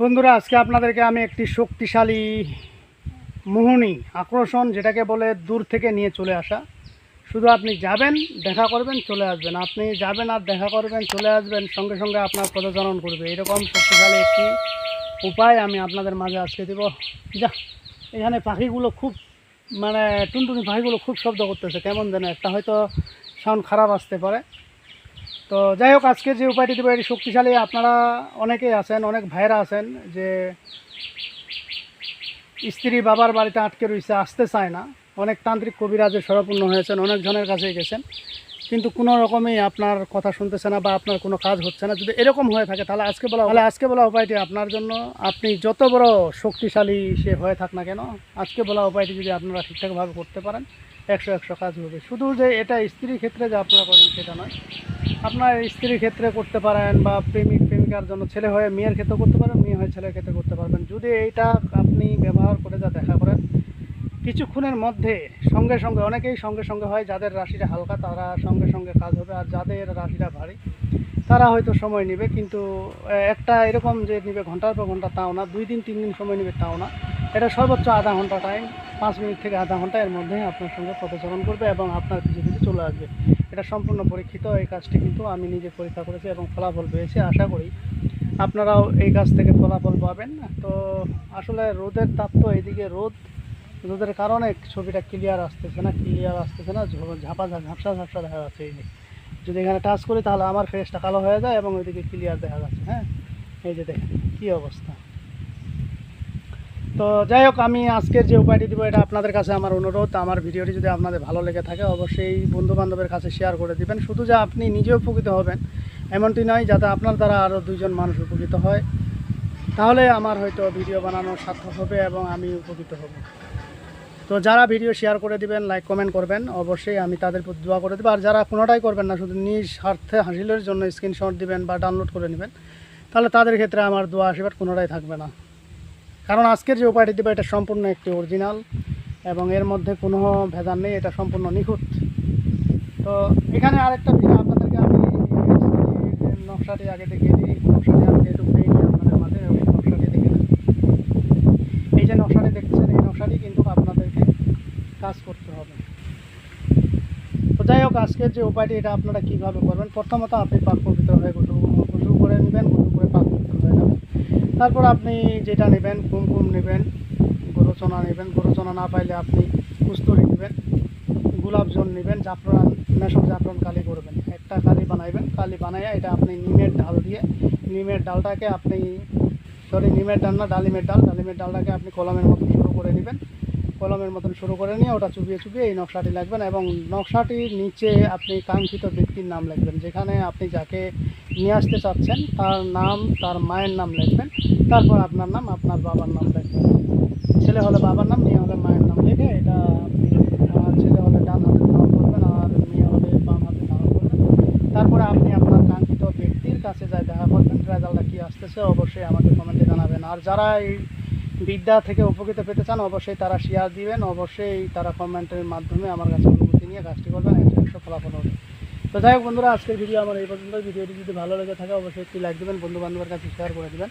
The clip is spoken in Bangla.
বন্ধুরা, আজকে আপনাদেরকে আমি একটি শক্তিশালী মোহনী আকর্ষণ যেটাকে বলে দূর থেকে নিয়ে চলে আসা। শুধু আপনি যাবেন, দেখা করবেন, চলে আসবেন। আপনি যাবেন আর দেখা করবেন, চলে আসবেন, সঙ্গে সঙ্গে আপনার পদচারণ করবে। এরকম শক্তিশালী একটি উপায় আমি আপনাদের মাঝে আজকে দেব। যা, এখানে পাখিগুলো খুব মানে টুনটুনি পাখিগুলো খুব শব্দ করতেছে। কেমন যেন একটা, হয়তো সাউন্ড খারাপ আসতে পারে। তো যাই হোক, আজকে যে উপায়টি দেবো এটি শক্তিশালী আপনারা অনেকেই আছেন, অনেক ভাইরা আছেন যে স্ত্রী বাবার বাড়িতে আটকে রয়েছে, আসতে চায় না। অনেক তান্ত্রিক কবিরাজে সরপূর্ণ হয়েছেন, অনেক জনের গেছেন। কিন্তু কোনো রকমই আপনার কথা শুনতেছে না বা আপনার কোনো কাজ হচ্ছে না। যদি এরকম হয়ে থাকে, তাহলে আজকে বলা তাহলে আজকে বলা উপায়টি আপনার জন্য, আপনি যত বড় শক্তিশালী সে হয়ে থাক না কেন, আজকে বলা উপায়টি যদি আপনারা ঠিকঠাকভাবে করতে পারেন, একশো একশো কাজ হবে। শুধু যে এটা স্ত্রীর ক্ষেত্রে যে আপনারা করবেন, সেটা নয়। আপনার স্ত্রীর ক্ষেত্রে করতে পারেন বা প্রেমিক, প্রেমিকার জন্য ছেলে হয়ে মেয়ের ক্ষেত্রে করতে পারেন, মেয়ে হয়ে ছেলের ক্ষেত্রে করতে পারবেন। যদি এইটা আপনি ব্যবহার করে যা দেখা করেন, কিছুক্ষণের মধ্যে সঙ্গে সঙ্গে, অনেকেই সঙ্গে সঙ্গে হয় যাদের রাশিটা হালকা, তারা সঙ্গে সঙ্গে কাজ হবে। আর যাদের রাশিটা ভারী, তারা হয়তো সময় নেবে, কিন্তু একটা এরকম যে নেবে ঘণ্টার পর ঘণ্টা তাও না, দুই দিন, তিন দিন সময় নেবে তাও না। এটা সর্বোচ্চ আধা ঘণ্টা টাইম পাঁচ মিনিট থেকে আধা ঘণ্টা এর মধ্যে আপনার সঙ্গে পদচারণ করবে এবং আপনার পিছু চলে আসবে। এটা সম্পূর্ণ পরীক্ষিত, এই কাজটি কিন্তু আমি নিজে পরীক্ষা করেছি এবং ফলাফল পেয়েছি, আশা করি আপনারাও এই কাজ থেকে ফলাফল পাবেন। তো আসলে রোদের তাপ তো এইদিকে রোদ, রোদের কারণে ছবিটা ক্লিয়ার আসতেছে না ক্লিয়ার আসতেছে না, ঝাপা ঝাপসা ঝাপসা দেখা যাচ্ছে এই যে। যদি এখানে টাচ করি তাহলে আমার ফেসটা কালো হয়ে যায় এবং ওইদিকে ক্লিয়ার দেখা যাচ্ছে হ্যাঁ? এই যে দেখেন, কী অবস্থা। তো যাই হোক, আমি আজকের যে উপায়টি দেবো, এটা আপনাদের কাছে আমার অনুরোধ। আমার ভিডিওটি যদি আপনাদের ভালো লেগে থাকে, অবশ্যই বন্ধু বান্ধবের কাছে শেয়ার করে দিবেন। শুধু যে আপনি নিজে উপকৃত হবেন, এমনটি নয় যাতে আপনার দ্বারা আরও দুইজন মানুষ উপকৃত হয়। তাহলে আমার হয়তো ভিডিও বানানোর সার্থক হবে এবং আমি উপকৃত হব। তো যারা ভিডিও শেয়ার করে দিবেন লাইক কমেন্ট করবেন, অবশ্যই আমি তাদের দোয়া করে দেবো। আর যারা কোনোটাই করবেন না, শুধু নিজ স্বার্থে হাসিলের জন্য স্ক্রিনশট দিবেন বা ডাউনলোড করে নেবেন, তাহলে তাদের ক্ষেত্রে আমার দোয়া আশীর্বাদ কোনোটাই থাকবে না। কারণ আজকের যে উপায়টি দেবে, এটা সম্পূর্ণ একটি অরিজিনাল এবং এর মধ্যে কোনো ভেজাল নেই, এটা সম্পূর্ণ নিখুঁত। তো এখানে আরেকটা বিষয় আপনাদেরকে আমি নকশাটি আগে দেখিয়ে দিই নকশাটি আমি যেহেতু পেয়ে আপনাদের মাঝে এই নকশাটি দেখে এই যে নকশাটি দেখছেন, এই নকশাটি কিন্তু আপনাদেরকে কাজ করতে হবে। তো যাই হোক, আজকের যে উপায়টি, এটা আপনারা কীভাবে করবেন? প্রথমত আপনি পাক পবিত্র হয়ে গোসল করে নেবেন, গোসল করে পাক পবিত্র হয়ে যাবেন তারপর আপনি যেটা নেবেন কুমকুম নেবেন, গরুচনা নেবেন, গরুচনা না পাইলে আপনি কুস্তরি নেবেন, গোলাপ জল নেবেন, জাফরান মেশক জাফরান কালি করবেন। একটা কালি বানাইবেন, কালি বানাইয়া এটা আপনি নিমের ডাল দিয়ে, নিমের ডালটাকে আপনি, সরি, নিমের ডাল না, ডালিমের ডাল, ডালিমের ডালটাকে আপনি কলমের মতন শুরু করে নেবেন কলমের মতন শুরু করে নিয়ে ওটা চুপিয়ে চুপিয়ে এই নকশাটি লাগবেন এবং নকশাটির নিচে আপনি কাঙ্ক্ষিত ব্যক্তির নাম লিখবেন, যেখানে আপনি যাকে নিয়ে আসতে চাচ্ছেন, তার নাম, তার মায়ের নাম লিখবেন। তারপর আপনার নাম, আপনার বাবার নাম লিখবেন ছেলে হলে বাবার নাম, মেয়ে হলে মায়ের নাম লিখে, এটা ছেলে হলে ডান হাতে ধারণ করবেন, আর মেয়ে হলে বাম হাতে ধারণ করবেন। তারপরে আপনি আপনার কাঙ্ক্ষিত ব্যক্তির কাছে যাই দেখা করবেন, রেজাল্টটা কী আসতেছে, অবশ্যই আমাকে কমেন্টে জানাবেন। আর যারা এই বিদ্যা থেকে উপকৃত পেতে চান, অবশ্যই তারা শেয়ার দিবেন, অবশ্যই তারা কমেন্টের মাধ্যমে আমার কাছে অনুমতি নিয়ে কাজটি করবেন একশো একশো ফলাফল হবে। তো যাই হোক বন্ধুরা, আজকের ভিডিও আমার এই পর্যন্ত ভিডিওটি যদি ভালো লেগে থাকে, অবশ্যই একটি লাইক দেবেন বন্ধু বান্ধবের কাছে শেয়ার করে দেবেন।